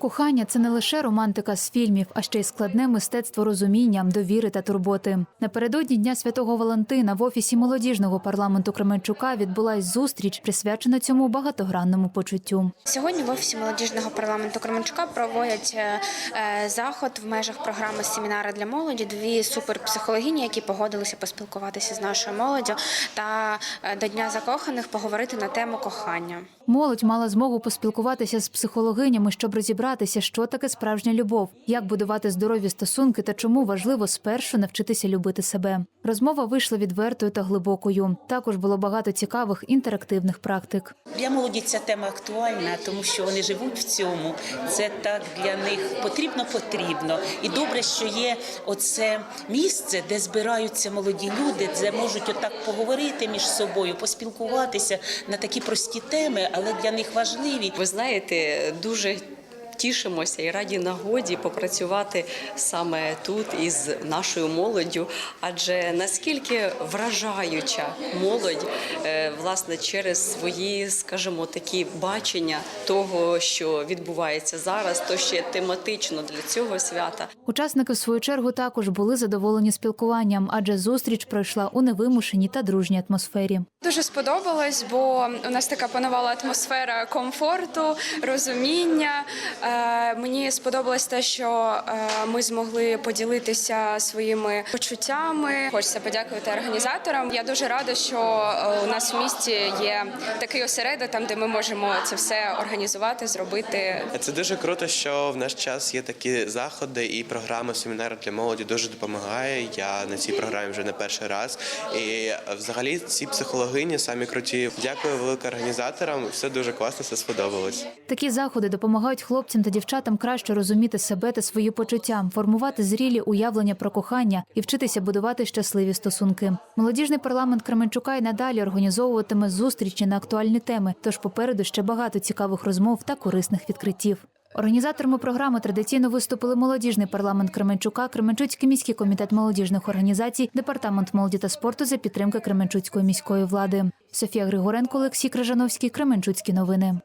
Кохання це не лише романтика з фільмів, а ще й складне мистецтво розуміння, довіри та турботи. Напередодні Дня Святого Валентина в офісі молодіжного парламенту Кременчука відбулась зустріч, присвячена цьому багатогранному почуттю. Сьогодні в офісі молодіжного парламенту Кременчука проводять е, е, заход в межах програми семінари для молоді. Дві суперпсихологині, які погодилися поспілкуватися з нашою молоддю та е, до Дня закоханих поговорити на тему кохання. Молодь мала змогу поспілкуватися з психологинями, щоб розібратися, що таке справжня любов, як будувати здорові стосунки та чому важливо спершу навчитися любити себе. Розмова вийшла відвертою та глибокою. Також було багато цікавих інтерактивних практик. Для молоді ця тема актуальна, тому що вони живуть в цьому. Це так для них потрібно потрібно. І добре, що є оце місце, де збираються молоді люди, де можуть отак поговорити між собою, поспілкуватися на такі прості теми, але для них важливі. Ви знаєте, дуже тішимося і раді нагоді попрацювати саме тут із нашою молоддю, адже наскільки вражаюча молодь, е, власне, через свої, скажімо, такі бачення того, що відбувається зараз, то ще тематично для цього свята. Учасники, в свою чергу, також були задоволені спілкуванням, адже зустріч пройшла у невимушеній та дружній атмосфері. Дуже сподобалось, бо у нас така панувала атмосфера комфорту, розуміння. Е, Мені сподобалось те, що е, ми змогли поділитися своїми почуттями. Хочеться подякувати організаторам. Я дуже рада, що е, у нас в місті є такий осередок, там де ми можемо це все організувати, зробити. Це дуже круто, що в наш час є такі заходи і програма семінари для молоді дуже допомагає. Я на цій програмі вже не перший раз. І взагалі ці психологині самі круті. Дякую велике організаторам. Все дуже класно, все сподобалось. Такі заходи допомагають хлопцям та дівчатам краще розуміти себе та свої почуття, формувати зрілі уявлення про кохання і вчитися будувати щасливі стосунки. Молодіжний парламент Кременчука й надалі організовуватиме зустрічі на актуальні теми. Тож попереду ще багато цікавих розмов та корисних відкриттів. Організаторами програми традиційно виступили молодіжний парламент Кременчука, Кременчуцький міський комітет молодіжних організацій, департамент молоді та спорту за підтримки Кременчуцької міської влади. Софія Григоренко, Олексій Крижановський, Кременчуцькі новини.